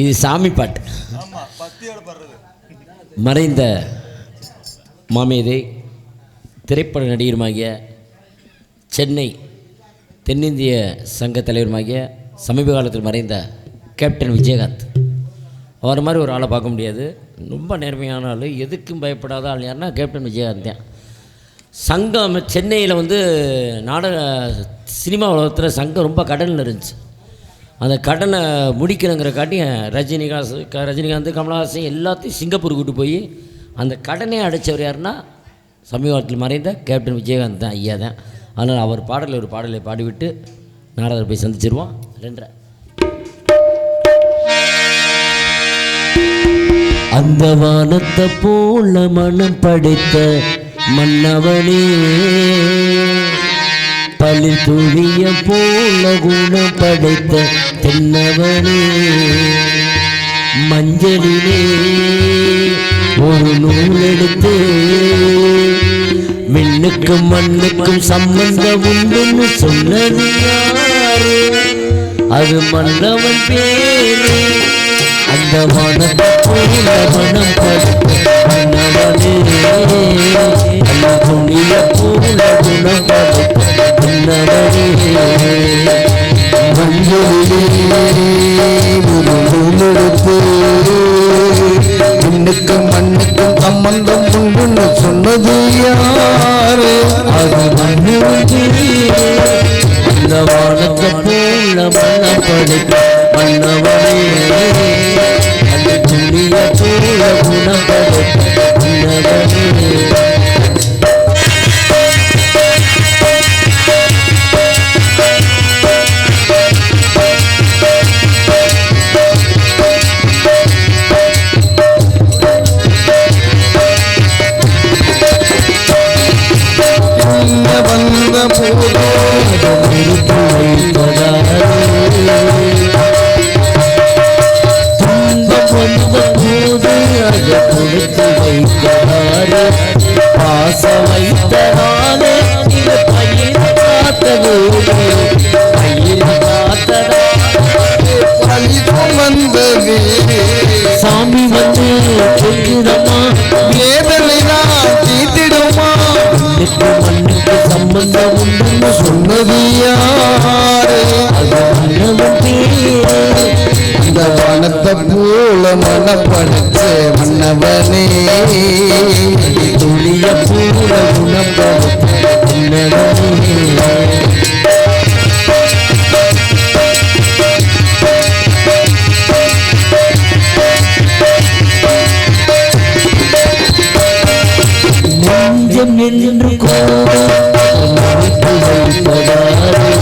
இது சாமி பாட்டு. மறைந்த மாமேதை திரைப்பட நடிகருமாகிய சென்னை தென்னிந்திய சங்க தலைவருமாகிய சமீப காலத்தில் மறைந்த கேப்டன் விஜயகாந்த். அவர் மாதிரி ஒரு ஆளை பார்க்க முடியாது. ரொம்ப நேர்மையான ஆள். எதுக்கும் பயப்படாத ஆள் யாருன்னா கேப்டன் விஜயகாந்த் தான். சங்கம் சென்னையில் வந்து நாடக சினிமா உலகத்தில் சங்கம் ரொம்ப கடனில் இருந்துச்சு. அந்த கடனை முடிக்கணுங்கிற காட்டியும் ரஜினிகாந்த் க- ரஜினிகாந்த் கமலஹாசன் எல்லாத்தையும் சிங்கப்பூர் கூட்டு போய் அந்த கடனே அடைச்சவர் யாருன்னா சமீபத்தில் மறைந்த கேப்டன் விஜயகாந்த் தான் ஐயா தான். அதனால் அவர் பாடலில் ஒரு பாடலை பாடிவிட்டு நாரதர் போய் சந்திச்சிருவோம். ரெண்டரை அந்த வானத்தை போல மனம் படைத்த மன்னவனே. பள்ளி துளிய போல குணம் படைத்த தென்னவனே. மஞ்சளிலே ஒரு நூல் எடுத்து மின்னுக்கும் மண்ணுக்கும் சம்பந்தம் உண்டுன்னு சொன்னது யாரு? அது மன்னவன் பேரு. அந்த மனம் மனம் படுத்த மன்னவனே. போல மனப்படுத்த மன்னவனே துளிய பூர நெஞ்சம் என்று கோபம் வைப்பதாரே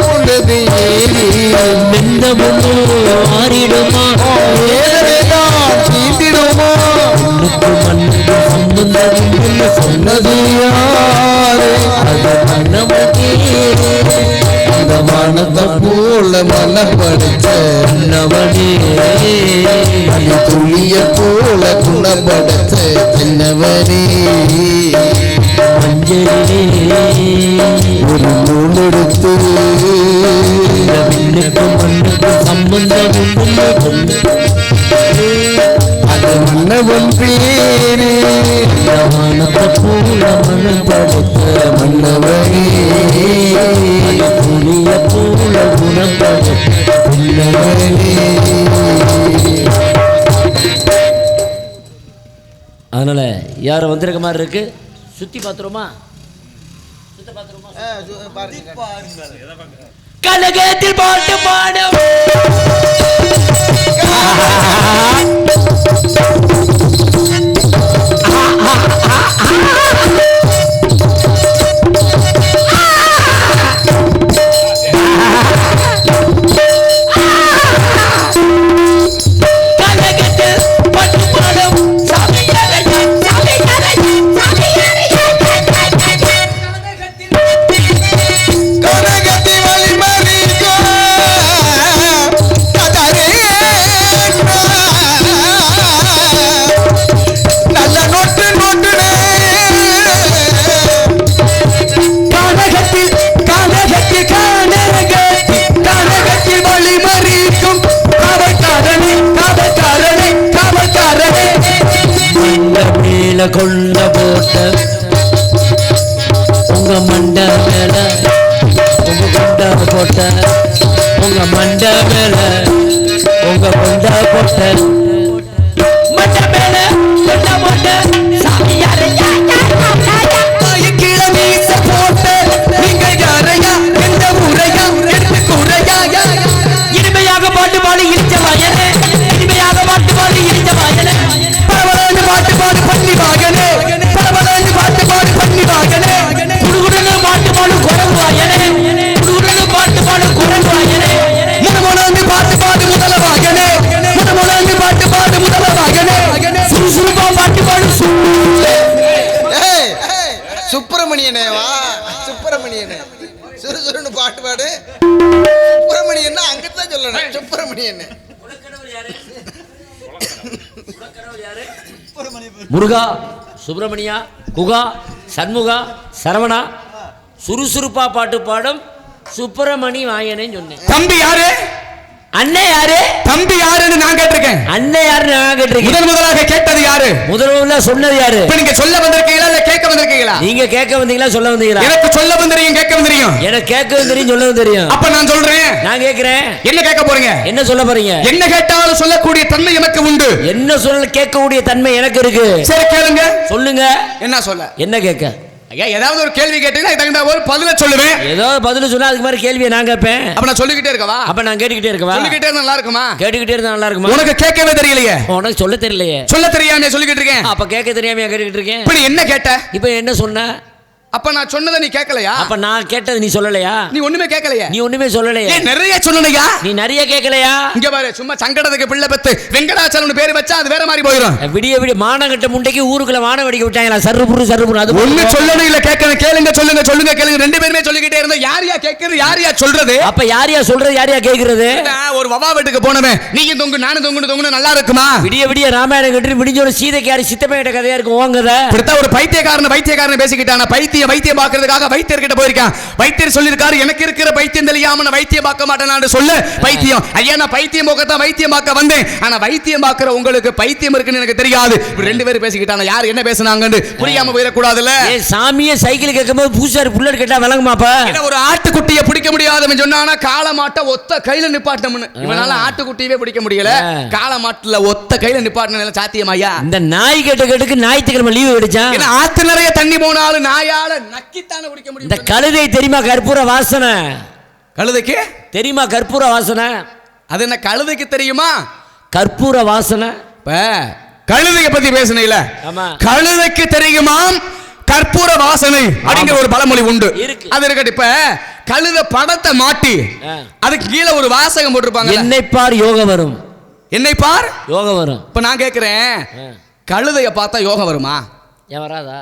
கொண்டது மெந்தமுன்னு மாறிடுமா வேதனை சொன்னது யாரு அந்த போல மனப்படுத்த துளிய போல குணப்படுத்த சின்னவனே மஞ்சளிலே ஒரு நூலெடுத்து இந்த விண்ணுக்கு மண்ணுக்கு சம்பந்தம் அது மன்னவன் பேரு வானத்தை மன்னவனே வந்திருக்க மாதிரி இருக்குது சுத்தி பாத்துருமா சுத்த பாத்துருமா கனகத்தில் பாட்டு பாடும் போட்ட முருகா சுப்பிரமணியா குகா சண்முகா சரவணா சுறுசுறுப்பா பாட்டு பாடும் சுப்பிரமணி வாயனேன்னு சொன்னேன். தம்பி யாரு? அண்ணே யாரு? தம்பி யாருன்னு நான் கேட்டிருக்கேன். அண்ணே யாருன்னு நான் கேட்டிருக்கேன். முதல் முதலாக கேட்டது யாரு? முதல்ல சொன்னது யாரு? இப்ப நீங்க சொல்ல வந்திருக்கீங்களா இல்ல கேட்க வந்திருக்கீங்களா? நீங்க கேட்க வந்தீங்களா சொல்ல வந்தீங்களா? எனக்கு சொல்ல வந்திருக்கீங்க கேட்க வந்திருக்கீங்க எனக்கு கேட்கவும் தெரியும் சொல்லவும் தெரியும். அப்ப நான் சொல்றேன். நான் கேக்குறேன் என்ன கேட்க போறீங்க? என்ன சொல்ல போறீங்க? என்ன கேட்டாலும் சொல்லக்கூடிய தன்மை எனக்கு உண்டு. என்ன சொல்ல கேட்கக்கூடிய தன்மை எனக்கு இருக்கு. சரி கேளுங்க. சொல்லுங்க. என்ன சொல்ல? என்ன கேட்க? ஐயா ஏதாவது ஒரு கேள்வி கேட்டீங்கன்னா தகுந்த ஒரு பதில சொல்லுவேன். ஏதோ பதில் சொன்னா அதுக்கு மாதிரி கேள்வியை நான் கேட்பேன். அப்ப நான் சொல்லிக்கிட்டே இருக்கவா? அப்ப நான் கேட்டுக்கிட்டே இருக்கவா? சொல்லிக்கிட்டே இருந்தா நல்லா இருக்குமா? கேட்டுக்கிட்டே இருந்தா நல்லா இருக்குமா? உனக்கு கேட்கவே தெரியலையே. உனக்கு சொல்ல தெரியலையே. சொல்ல தெரியாம சொல்லிக்கிட்டு இருக்கேன்? அப்ப கேட்க தெரியாம கேட்டுக்கிட்டு இருக்கேன்? இப்ப என்ன கேட்ட? இப்ப என்ன சொன்ன? அப்ப நான் சொன்னதை நீ கேட்கலையா அப்ப நான் கேட்டது நீ சொல்லலையா? நீ ஒண்ணுமே கேட்கலையா நீ ஒண்ணுமே சொல்லலையே. நிறைய சொன்னனையா? நீ நிறைய கேட்கலையா இங்க பாரு சும்மா சங்கடத்துக்கு பிள்ளை பெத்து வெங்கடாச்சலம் பேரு வச்சா அது வேற மாதிரி போயிடும் விடிய விடிய மானங்கட்ட முண்டைக்கு ஊருக்குள்ள வானம் வெடிக்க விட்டாங்களா? சர்ரு புரு சர்ரு புரு அது ஒண்ணு சொல்லணும் இல்ல கேட்கணும் கேளுங்க சொல்லுங்க சொல்லுங்க கேளுங்க. ரெண்டு பேருமே சொல்லிக்கிட்டே இருந்தா யார் யா கேட்கறது யார் யா சொல்றது? அப்ப யார் யார் சொல்றது யார் கேக்குறது? ஏண்டா, ஒரு வவா வீட்டுக்கு போனவன். நீங்க தொங்கு நானும் தொங்குன்னு தொங்குன்னு நல்லா இருக்குமா? விடிய விடிய ராமாயணம் கட்டு விடிஞ்சோட சீதைக்கு யாரு சித்தப்ப கிட்ட கதையா இருக்கும் ஓங்கத இப்படித்தான் ஒரு பைத்தியக்காரன் பைத்தியக்காரன் பேசிக்கிட்டான. பைத்தியம் வைத்தியம் பார்க்கறதுக்காக வைத்தியர்கிட்ட போயிருக்கான். வைத்தியர் சொல்லிருக்காரு எனக்கு இருக்கிற பைத்தியம் தெரியாம நான் வைத்தியம் பார்க்க மாட்டேனான்னு சொல்ல. பைத்தியம். ஐயா நான் பைத்தியம் போக்கத்தான் வைத்தியம் பார்க்க வந்தேன். ஆனா வைத்தியம் பார்க்கிற உங்களுக்கு பைத்தியம் இருக்குன்னு எனக்கு தெரியாது. ரெண்டு பேரும் பேசிக்கிட்டான யார் என்ன பேசுனாங்கன்னு புரியாம போயிடக்கூடாதுல்ல? சாமியே சைக்கிள் கேட்கும்போது பூசாரி புல்லட் கேட்டா விளங்குமாப்பா? ஒரு ஆட்டுக்குட்டியை பிடிக்க முடியாதவன் சொன்னானா காளை மாட்டை ஒத்த கையில நிப்பாட்டம்னு இவனால ஆட்டுக்குட்டியவே பிடிக்க முடியல. ஆ. காளை மாட்டுல ஒத்த கையில நிப்பாட்டின சாத்தியமாயா? இந்த நாய் கேட்ட கேட்டுக்கு ஞாயிற்றுக்கிழமை லீவு கிடைச்சான் ஏன்னா ஆத்து நிறைய தண்ணி போனாலும் நாயால நக்கித்தானே பிடிக்க இந்த முடியும் கழுதை தெரியுமா கற்பூர வாசனை? கழுதைக்கு? தெரியுமா கற்பூர வாசனை? அது என்ன கழுதைக்கு தெரியுமா? கற்பூர வாசனை. இப்ப கழுதைய பத்தி பேசுனீல ஆமா. கழுதைக்கு தெரியுமாம் கற்பூர வாசனை அப்படிங்கிற ஒரு பழமொழி உண்டு. அது இருக்கட்டும். இப்ப கழுத படத்தை மாட்டி. அதுக்கு கீழே ஒரு வாசகம் போட்டிருப்பாங்க என்னை பார் யோகம் வரும். என்னை பார்? யோகம் வரும். இப்ப நான் கேக்குறேன். கழுதைய பார்த்தா யோகம் வருமா? ஏன் வராதா?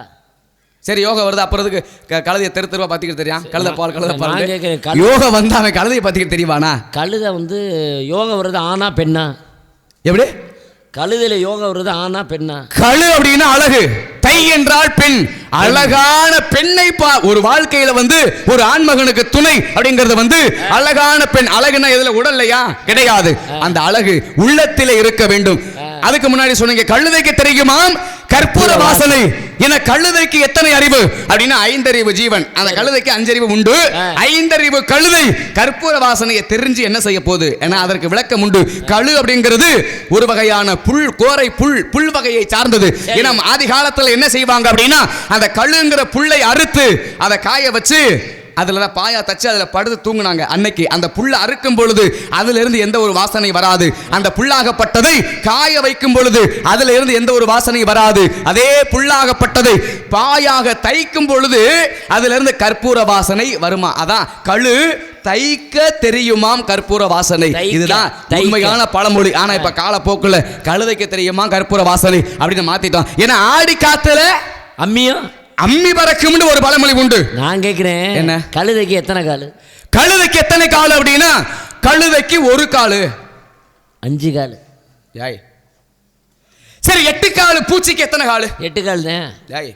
சரி யோகம் வருது. அப்புறத்துக்கு க- கழுதைய தெரு தெருவா பாத்திக்கிட்டு தெரியும்? கழுத பால் கழுத பால் யோகம் வந்தா அவன் கழுதைய பாத்திக்கிட்டு தெரியுமாண்ணா? கழுதை வந்து யோகம் வருது ஆனா பெண்ணா? எப்படி? கழுதையில யோகம் வருது ஆனா பெண்ணா? கழு அப்படின்னா அழகு. தை என்றால் பெண். அழகான பெண்ணை பா ஒரு வாழ்க்கையில வந்து ஒரு ஆண்மகனுக்கு துணை அப்படிங்கறது வந்து அழகான பெண். அழகுனா இதுல உடல்லையா? கிடையாது. அந்த அழகு உள்ளத்திலே இருக்க வேண்டும். அதுக்கு முன்னாடி சொன்னீங்க கழுதைக்கு தெரியுமாம்? கற்பூர வாசனை. என கழுதைக்கு எத்தனை அறிவு? அப்படின்னா ஐந்தறிவு ஜீவன். அந்த கழுதைக்கு அஞ்சறிவு உண்டு. ஐந்தறிவு கழுதை. கற்பூர வாசனையை தெரிஞ்சு என்ன செய்ய போகுது? ஏன்னா அதற்கு விளக்கம் உண்டு. கழு அப்படிங்கிறது ஒரு வகையான புல் கோரை புல் புல் வகையை சார்ந்தது. ஏன்னா ஆதி காலத்துல என்ன செய்வாங்க அப்படின்னா அந்த கழுங்கிற புல்லை அறுத்து அதை காய வச்சு அதுல தான் பாயா தச்சு அதுல படுத்து தூங்குனாங்க. அன்னைக்கு அந்த புல்லை அறுக்கும் பொழுது அதுல இருந்து எந்த ஒரு வாசனை வராது. அந்த புல்லாகப்பட்டதை காய வைக்கும் பொழுது அதுல இருந்து எந்த ஒரு வாசனை வராது. அதே புல்லாகப்பட்டதை பாயாக தைக்கும் பொழுது அதுல இருந்து கற்பூர வாசனை வருமா? அதான் கழு தைக்க தெரியுமாம் கற்பூர வாசனை. இதுதான். உண்மையான பழமொழி. ஆனா இப்ப காலப்போக்குல கழுதைக்கு தெரியுமா கற்பூர வாசனை அப்படின்னு மாத்திட்டோம். ஏன்னா ஆடி காத்துல அம்மியும் அம்மி பறக்கும்னு ஒரு பழமொழி உண்டு. நான் கேட்கிறேன் என்ன? கழுதைக்கு எத்தனை காலு? கழுதைக்கு எத்தனை கால் அப்படின்னா கழுதைக்கு ஒரு காலு. அஞ்சு காலு. யாய். சரி எட்டு காலு பூச்சிக்கு எத்தனை காலு? எட்டு கால் தான் யாய்.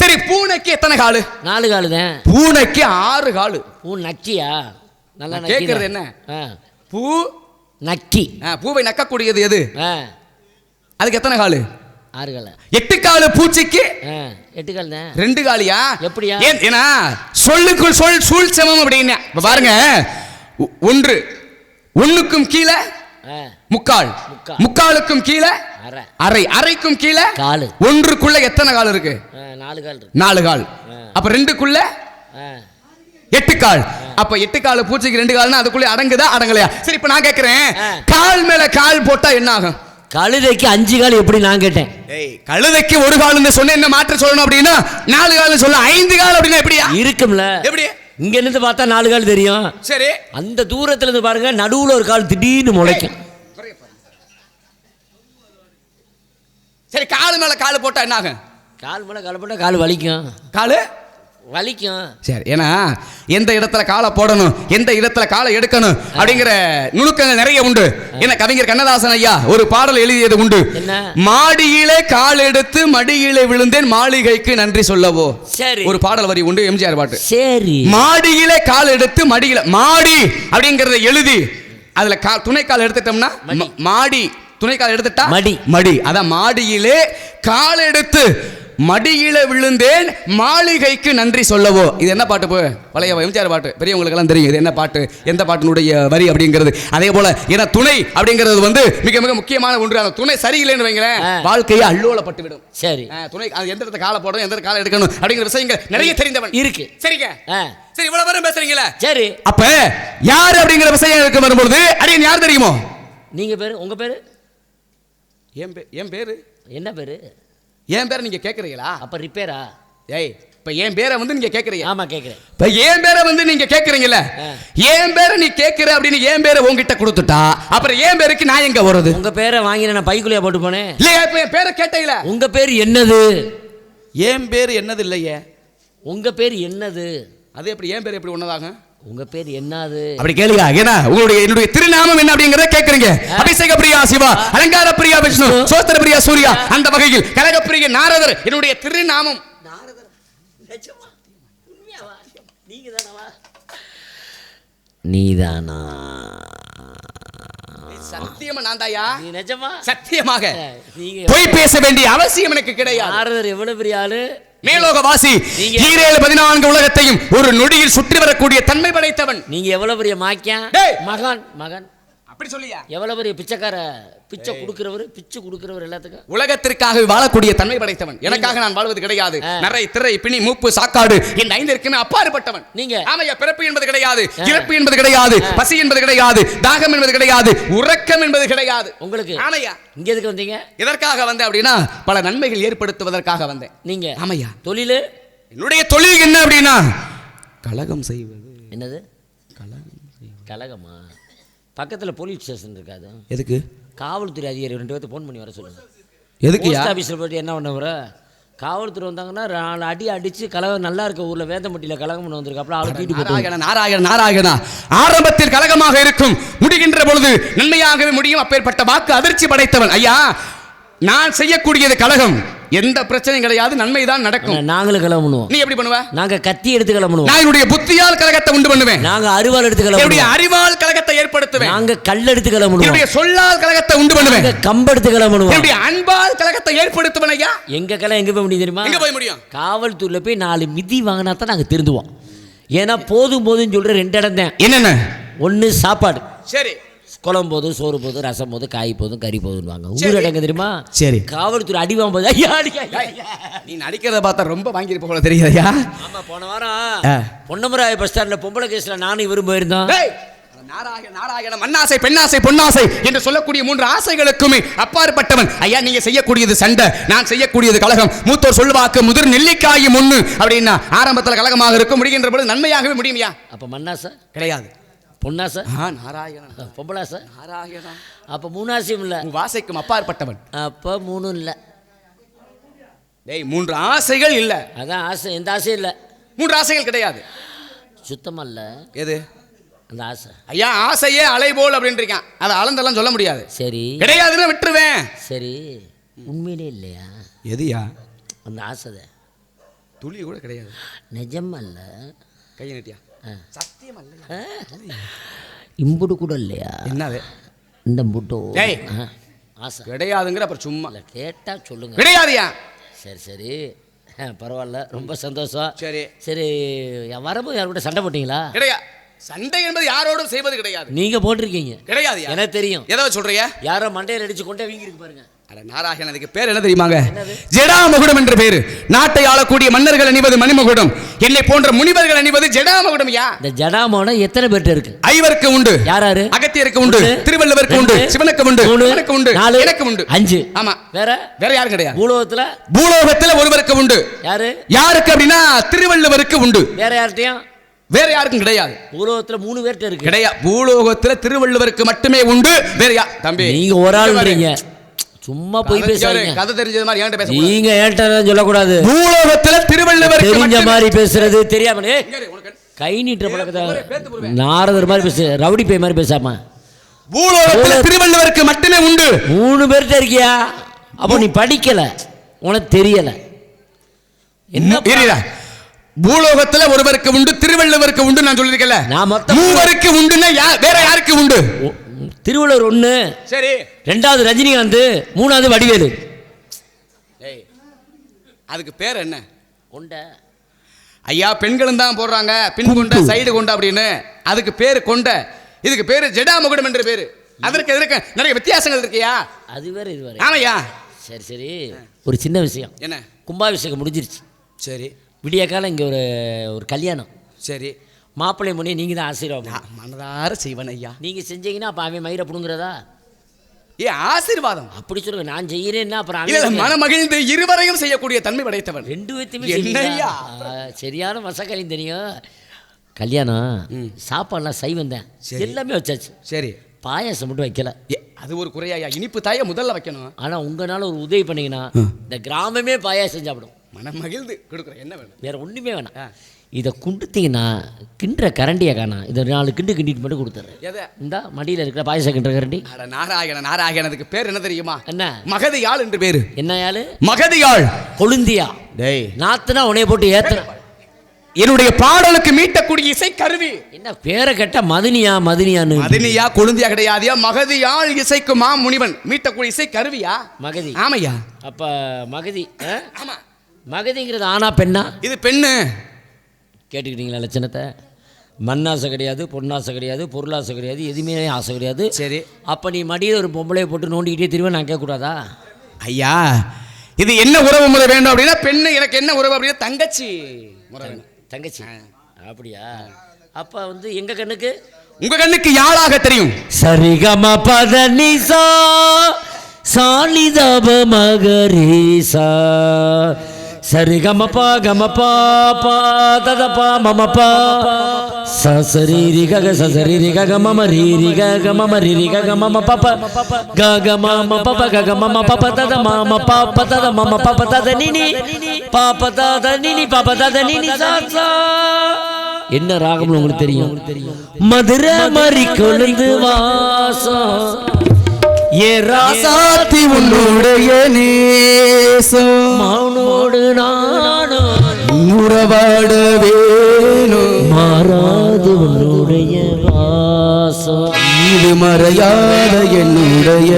சரி பூனைக்கு எத்தனை காலு? நாலு காலு தான் பூனைக்கு ஆறு காலு. பூ நக்கியா? நல்லா கேட்கறது. என்ன? பூ நக்கி. பூவை நக்கக்கூடியது எது? அதுக்கு எத்தனை காலு? ஆறு கால எட்டு கால பூச்சிக்கு எட்டு கால் தான். ரெண்டு காலியா? எப்படியா? ஏன் ஏன்னா சொல்லுக்குள் சொல் சூழ் சமம் அப்படின்னு பாருங்க. ஒன்று ஒண்ணுக்கும் கீழே முக்கால். முக்கால். முக்காலுக்கும் கீழே அரை அரை. அரைக்கும் கீழே காலு. ஒன்றுக்குள்ள எத்தனை கால் இருக்கு? நாலு கால் நாலு கால். அப்ப ரெண்டுக்குள்ள எட்டு கால். அப்ப எட்டு கால் பூச்சிக்கு ரெண்டு கால்னா அதுக்குள்ள அடங்குதா அடங்கலையா? சரி இப்ப நான் கேக்குறேன். கால் மேல கால் போட்டா என்ன ஆகும்? கழுதைக்கு அஞ்சு கால் எப்படி நான் கேட்டேன்? ஏய் கழுதைக்கு ஒரு கால்னு சொன்ன என்ன மாற்ற சொல்லணும் அப்படின்னா நாலு கால்னு சொல்ல ஐந்து கால் அப்படின்னா எப்படியா இருக்கும்ல. எப்படி? இங்க இருந்து பார்த்தா நாலு கால் தெரியும். சரி. அந்த தூரத்துல இருந்து பாருங்க நடுவுல ஒரு கால் திடீர்னு முளைக்கும். சரி கால் மேல கால் போட்டா என்ன ஆகும் கால் மேல கால் போட்டா கால் வலிக்கும். காலு? வலிக்கும். சரி ஏன்னா எந்த இடத்துல காலை போடணும் எந்த இடத்துல காலை எடுக்கணும் அப்படிங்கிற நுணுக்கங்கள் நிறைய உண்டு. என்ன கவிஞர் கண்ணதாசன் ஐயா ஒரு பாடல் எழுதியது உண்டு? மாடியிலே கால் எடுத்து மடியிலே விழுந்தேன் மாளிகைக்கு நன்றி சொல்லவோ? சரி. ஒரு பாடல் வரி உண்டு எம்ஜிஆர் பாட்டு. சரி. மாடியிலே கால் எடுத்து மடியில மாடி அப்படிங்கறத எழுதி அதுல கா துணை கால் எடுத்துட்டோம்னா மாடி. துணை கால் எடுத்துட்டா மடி. மடி. அதான் மாடியிலே கால் எடுத்து மடியில விழுந்தேன் மாளிகைக்கு நன்றி சொல்லவோ. இது என்ன பாட்டு போ? பழைய எம்ஜிஆர் பாட்டு. பெரியவங்களுக்கு எல்லாம் தெரியும். இது என்ன பாட்டு? எந்த பாட்டினுடைய வரி அப்படிங்கிறது? அதே போல ஏன்னா துணை அப்படிங்கிறது வந்து மிக மிக முக்கியமான ஒன்று. அந்த துணை சரியில்லைன்னு வைங்களேன். வாழ்க்கையை அல்லோலப்பட்டு விடும் சரி துணை அது எந்த இடத்துல காலை போடணும் எந்த இடத்துல காலை எடுக்கணும் அப்படிங்கிற விஷயங்கள் நிறைய தெரிந்தவன். இருக்கு. சரிங்க. சரி இவ்வளவு பேரும் பேசுறீங்களா? சரி. அப்ப யார் அப்படிங்கிற விஷயம் இருக்கு வரும்பொழுது அடியன் யார் தெரியுமோ? நீங்க பேரு? உங்க பேரு? என் பே என் பேரு? என்ன பேரு? என் பேரை நீங்க கேக்குறீங்களா? அப்ப ரிப்பேரா ஏய் இப்ப என் பேரை வந்து நீங்க கேக்குறீங்க. ஆமா கேக்குறேன். இப்ப என் பேரை வந்து நீங்க கேக்குறீங்கல்ல? ஆ. என் பேரை நீ கேக்குற அப்படின்னு என் பேரை உன்கிட்ட கொடுத்துட்டா அப்புறம் என் பேருக்கு நான் எங்க வருது உங்க பேரை வாங்கி நான் பைக்குள்ளேயே போட்டு போனேன்? இல்லையா இப்ப என் பேரை கேட்டீங்களா உங்க பேர் என்னது? என் பேர் என்னது இல்லையே? உங்க பேர் என்னது? அது எப்படி என் பேர் எப்படி ஒன்னதாகும் உங்க பேர் என்னது? அப்படி கேளுங்க. ஏன்னா உங்களுடைய என்னுடைய திருநாமம் என்ன அப்படிங்கறத கேக்குறீங்க அபிஷேக பிரியா சிவா அலங்கார பிரியா விஷ்ணு சோஸ்திர பிரியா சூர்யா அந்த வகையில் கனக பிரிய நாரதர் என்னுடைய திருநாமம். நீதானா? சத்தியமா நான் தாயா நீ நிஜமா? சத்தியமாக. நீங்க பொய் பேச வேண்டிய அவசியம் எனக்கு கிடையாது. நாரதர் எவ்வளவு பெரிய ஆளு? மேலோக வாசி நீங்க- ஈரேழு பதினான்கு உலகத்தையும் ஒரு நொடியில் சுற்றி வரக்கூடிய தன்மை படைத்தவன். நீங்க எவ்வளவு பெரிய மாக்கியான் டேய். மகான் மகன். அப்படி சொல்லியா? எவ்வளவு பெரிய பிச்சைக்கார பிச்சை கொடுக்கிறவர் பிச்சை கொடுக்கிறவர் எல்லாத்துக்கும்? உலகத்திற்காக வாழக்கூடிய தன்மை படைத்தவன். எனக்காக நான் வாழ்வது கிடையாது. நரை திரை பிணி மூப்பு சாக்காடு இந்த ஐந்திற்குமே அப்பாறுபட்டவன். நீங்க ஆமையா பிறப்பு என்பது கிடையாது. இறப்பு என்பது கிடையாது. பசி என்பது கிடையாது. தாகம் என்பது கிடையாது. உறக்கம் என்பது கிடையாது. உங்களுக்கு ஆமையா. இங்க எதுக்கு வந்தீங்க? எதற்காக வந்தேன் அப்படின்னா பல நன்மைகள் ஏற்படுத்துவதற்காக வந்தேன். நீங்க ஆமையா. தொழிலு? என்னுடைய தொழில் என்ன அப்படின்னா கலகம் செய்வது. என்னது? கலகமா? பக்கத்துல போலீஸ் ஸ்டேஷன் இருக்காது. எதுக்கு? காவல்துறை அதிகாரி ரெண்டு பேர்த்து ஃபோன் பண்ணி வர சொல்லுங்க எதுக்குயா போஸ்ட் ஆஃபீஸில் போயிட்டு என்ன பண்ண வர காவல்துறை வந்தாங்கன்னா நாலு அடி அடிச்சு கலகம் நல்லா இருக்க ஊர்ல வேதம்பட்டியில் கலகம் பண்ண வந்திருக்கு அப்புறம் ஆளு தூக்கிட்டு போட்டு நாராயண நாராயண நாராயணா. ஆரம்பத்தில் கலகமாக இருக்கும். முடிகின்ற பொழுது நன்மையாகவே முடியும். அப்பேற்பட்ட வாக்கு அதிர்ச்சி படைத்தவன். ஐயா நான் செய்யக்கூடியது கலகம். எந்த பிரச்சனையும் கிடையாது நன்மை தான் நடக்கும் நாங்களும் கலகம் பண்ணுவோம். நீ எப்படி பண்ணுவ? நாங்க கத்தி எடுத்து கலகம் பண்ணுவோம். நான் என்னுடைய புத்தியால் கலகத்தை உண்டு பண்ணுவேன். நாங்க அருவாள் எடுத்து கலகம் என்னுடைய அறிவால் கலகத்தை ஏற்படுத்துவேன். நாங்க கல் எடுத்து கலகம் பண்ணுவோம். என்னுடைய சொல்லால் கலகத்தை உண்டு பண்ணுவேன். கம்பெடுத்து கலகம் பண்ணுவோம். என்னுடைய அன்பால் கலகத்தை ஏற்படுத்துவேன் ஐயா. எங்க கலை எங்க போய் முடியும் தெரியுமா? எங்க போய் முடியும்? காவல்துறையில போய் நாலு மிதி வாங்கினா தான் நாங்க திருந்துவோம். ஏன்னா போதும் போதும்னு சொல்ற ரெண்டு இடம் தான். என்னென்ன? ஒன்று சாப்பாடு. சரி. குழம்பு போதும் சோறு போதும் ரசம் போதும் காய் போதும் கறி போதும் வாங்க சரி. ஊர் இடங்க தெரியுமா? சரி. காவல்துறை அடி வாங்க போது ஐயா. நீ நடிக்கிறத பார்த்தா ரொம்ப வாங்கியிருப்ப போல தெரியாதயா ஆமா போன வாரம். பொன்னமராய பஸ் ஸ்டாண்ட்ல பொம்பளை கேஸ்ல நானும் இவரும் போயிருந்தோம். மண்ணாசை பெண்ணாசை பொன்னாசை என்று சொல்லக்கூடிய மூன்று ஆசைகளுக்குமே அப்பாற்பட்டவன். ஐயா நீங்க செய்யக்கூடியது சண்டை நான் செய்யக்கூடியது கலகம். மூத்தோர் சொல்லுவாக்கு முதிர் நெல்லிக்காயும் ஒண்ணு. அப்படின்னா ஆரம்பத்துல கலகமாக இருக்கும் முடிகின்ற பொழுது நன்மையாகவே முடியுமையா அப்ப மண்ணாசை? கிடையாது. பொன்னாசை ஆ நாராயணன். பொம்பளாசை நாராயணா அப்ப மூணாசியம் இல்ல. வாசைக்கும் அப்பாற்பட்டவன். அப்ப மூணும் இல்ல. டேய் மூன்று ஆசைகள் இல்ல. அதான் ஆசை. எந்த ஆசையும் இல்ல. மூன்று ஆசைகள் கிடையாது. சுத்தமா இல்ல. எது? அந்த ஆசை. ஐயா ஆசையே அலைபோல் அப்படின்றீங்க அதை அளந்தெல்லாம் சொல்ல முடியாது. சரி. கிடையாதுன்னு விட்டுருவேன். சரி. உண்மையிலே இல்லையா? எதுயா? அந்த ஆசை துளி கூட கிடையாது. நிஜம் அல்ல கையை நட்டியா. சத்தியம் அல்ல இம்புடு கூட இல்லையா? என்னது? இந்த புட்டோ ஏய். ஆசை. கிடையாதுங்கிற அப்புறம் சும்மா. இல்லை கேட்டால் சொல்லுங்க. கிடையாதுயா? சரி சரி. பரவாயில்ல. ரொம்ப சந்தோஷம். சரி. சரி வரப்போ யார் கூட சண்டை போட்டீங்களா? கிடையா சண்டை என்பது யாரோடும் செய்வது கிடையாது. நீங்கள் போட்டிருக்கீங்க. கிடையாதுயா எனக்கு தெரியும். எதை சொல்றியா யாரோ மண்டையில் அடிச்சு கொண்டே வீங்கிருக்கு பாருங்க. அட நாராயணன் அதுக்கு பேர் என்ன தெரியுமாங்க? ஜடாமகுடம் என்ற பேரு. நாட்டை ஆளக்கூடிய மன்னர்கள் அணிவது மணிமகுடம். என்னை போன்ற முனிவர்கள் அணிவது ஜடாமகுடம் யா? இந்த ஜடாமோட எத்தனை பேர்ட்ட இருக்கு? ஐவருக்கு உண்டு. யாராரு அகத்தியருக்கு உண்டு. திருவள்ளுவருக்கு உண்டு. சிவனுக்கு உண்டு. எனக்கு உண்டு. நாலு, எனக்கு உண்டு. அஞ்சு. ஆமா. வேற? வேற யாரும் கிடையாது. பூலோகத்துல? பூலோகத்துல ஒருவருக்கு உண்டு. யாரு? யாருக்கு அப்படின்னா திருவள்ளுவருக்கு உண்டு. வேற யார்கிட்டயும்? வேற யாருக்கும் கிடையாது. பூலோகத்துல மூணு பேர்ட்ட இருக்கு. கிடையாது பூலோகத்துல திருவள்ளுவருக்கு மட்டுமே உண்டு வேற யா தம்பி. நீங்க ஒரு பாரு. ஆள்ன்றீங்க சும்மா போய் யாரு? கதை தெரிஞ்சது மாதிரி என்கிட்ட பேச நீங்க ஏன்ட்ட சொல்லக்கூடாது. பூலோகத்துல திருவள்ளுவருக்கு தெரிஞ்ச மாதிரி பேசுறது தெரியாம கை நீட்டுற பழக்கத்தை? நாரதர் மாதிரி பேசு ரவுடி பை மாதிரி பேசாம. பூலோகத்துல திருவள்ளுவருக்கு மட்டுமே உண்டு. மூணு பேர்ட்ட இருக்கியா? அப்போ நீ படிக்கல. உனக்கு தெரியல. என்ன இருடா. பூலோகத்துல ஒருவருக்கு உண்டு திருவள்ளுவருக்கு உண்டு நான் சொல்லிருக்கல நான் மொத்தம் மூவருக்கு உண்டுன்னா வேற யாருக்கு உண்டு? திருவள்ளுவர் ஒண்ணு சரி. ரெண்டாவது ரஜினிகாந்த் மூணாவது வடிவேலு. ஏய், அதுக்கு பேர் என்ன? கொண்ட. ஐயா பெண்களும் தான் போடுறாங்க. பின் கொண்ட. சைடு கொண்ட அப்படின்னு. அதுக்கு பேரு கொண்ட. இதுக்கு பேரு ஜடாமுகுடம் என்ற பேரு. அதற்கு எதற்கு நிறைய வித்தியாசங்கள் இருக்கியா? அது வேற இது வேற. ஆமையா? சரி சரி. ஒரு சின்ன விஷயம். என்ன? கும்பாபிஷேகம் முடிஞ்சிருச்சு. சரி. விடிய காலம் இங்கே ஒரு ஒரு கல்யாணம். சரி. மாப்பிள்ளை முன்னே நீங்கள் தான் ஆசீர்வாதம் மனதார செய்வன் ஐயா. நீங்கள் செஞ்சீங்கன்னா அப்போ அவன் மயிரை பிடுங்குறதா? ஏ ஆசீர்வாதம். அப்படி சொல்லுங்க நான் செய்யறேன்னா அப்புறம் இல்ல அவன் மன மகிழ்ந்து இருவரையும் செய்யக்கூடிய தன்மை படைத்தவன். ரெண்டு பேர்த்தையுமே சரியான மசக்கலையும் தெரியும். கல்யாணம் சாப்பாடுலாம் சைவம் தான். எல்லாமே வச்சாச்சு. சரி. பாயாசம் மட்டும் வைக்கல. ஏ, அது ஒரு குறையா இனிப்பு தாய முதல்ல வைக்கணும். ஆனால் உங்களால ஒரு உதவி பண்ணீங்கன்னா இந்த கிராமமே பாயாசம் சாப்பிடும். மன மகிழ்ந்து கொடுக்குறேன். என்ன வேணும்? வேற ஒன்றுமே. வேணாம். இதை குண்டுத்தீங்கன்னா கிண்டுற கரண்டியை காணாம் இதை நாலு கிண்டு கிண்டிட்டு மட்டும் கொடுத்துட்றேன். எதை? இந்த மடியில் இருக்கிற பாயசம் கிண்டுற கரண்டி. அட நாராயண நாராயணனுக்கு பேர் என்ன தெரியுமா? என்ன? மகதியாள் என்று பேரு. என்ன யாழு மகதியாள். கொழுந்தியா. டேய். நாத்துனா உனைய போட்டு ஏத்துற என்னுடைய பாடலுக்கு மீட்டக்கூடிய இசை கருவி. என்ன பேரை கேட்ட மதினியா மதினியான்னு. மதினியா கொழுந்தியா கிடையாதியா? மகதியாள் இசைக்கு மா முனிவன் மீட்டக்கூடிய இசை கருவியா? மகதி. ஆமையா? அப்ப மகதி ஆ? ஆமா. மகதிங்கிறது ஆனா பெண்ணா? இது பெண்ணு. கேட்டுக்கிட்டீங்களா லட்சணத்தை? மண்ணாசை கிடையாது பொன்னாசை கிடையாது பொருளாசை கிடையாது எதுவுமே ஆசை கிடையாது. சரி. அப்ப நீ மடியில் ஒரு பொம்பளையை போட்டு நோண்டிக்கிட்டே திரும்ப நான் கேட்கக்கூடாதா? ஐயா இது என்ன உறவு முறை வேண்டும் அப்படின்னா பெண்ணு எனக்கு என்ன உறவு அப்படின்னா தங்கச்சி முறை தங்கச்சி. அப்படியா? அப்ப வந்து எங்க கண்ணுக்கு? உங்க கண்ணுக்கு யாழாக தெரியும்? சரிகம பத நிசா சாலிதப மகரீசா. சரிகமபா கமபா பா ததபா மமபா பா மம பா சசரி ரி கக சசரி கக மம பப கக மம பப கக மம பப தத மம பாப்ப தத மம பப தத நினி பாப தத நினி பாப தத நினி சாசா என்ன ராகம்னு உங்களுக்கு தெரியும்? மதுரை மறி கொழுந்து வாசம். ஏ ராசா சாத்தி உன்னுடைய நேசம். மௌனோடு நானும் உறவாட வேணும் மாறாது உன்னுடைய வாசம். இது மறையாத என்னுடைய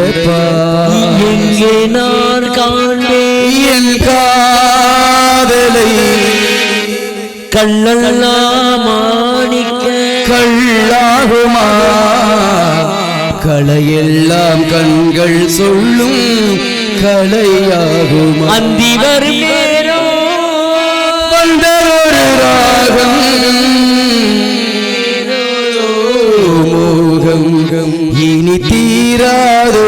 எங்கே நான் காண்பேன். என் காதலை கள்ளல்லா மாணிக்க. கள்ளாகுமா களையெல்லாம் கண்கள் சொல்லும் கலையாகுமா. அந்தி வரும் நேரம் வந்த ஒரு ராகம். மோகம். இனி தீராதோ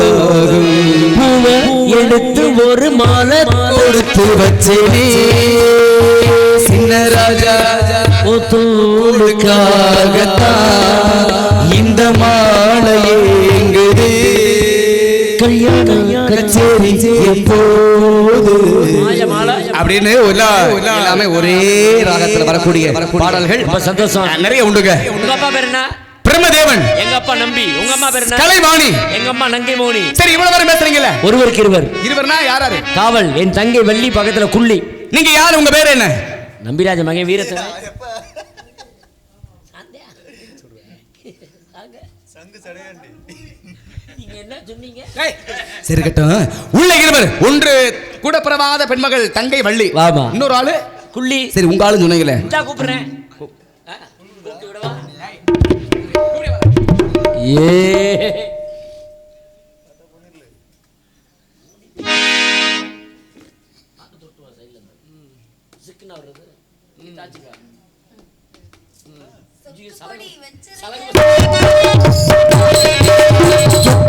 தாகம். பூவை எடுத்து ஒரு மாலை கொடுத்து வச்சேனே. தோளுக்காகத்தான் இந்த மாலை எங்குது கல்யாண கச்சேரி எப்போது அப்படின்னு எல்லாமே ஒரே ராகத்துல வரக்கூடிய பாடல்கள். சந்தோஷம். நிறைய உண்டுங்க. பிரம்மதேவன். எங்க அப்பா நம்பி. உங்க அம்மா பேர் கலைவாணி எங்க அம்மா நங்கை மோனி. சரி இவ்வளவு நேரம் பேசுறீங்கல்ல? ஒருவருக்கு இருவர். இருவர்னா யாராரு? காவல். என் தங்கை வள்ளி பக்கத்துல குள்ளி. நீங்க யாரு? உங்க பேர் என்ன? நம்பிராஜ மகன் வீரத்தை நீங்க என்ன சொன்னீங்க சரி கட்டும் உள்ள இருவர் ஒன்று கூட பிறவாத பெண்மகள் தங்கை வள்ளி. ஆமா. இன்னொரு ஆளு குள்ளி. சரி உங்க ஆளு சொன்னீங்களே. இந்தா கூப்பிடுறேன்? ஏ. சிக்கனா வருது நீ தாச்சுக்கா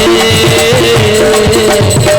রে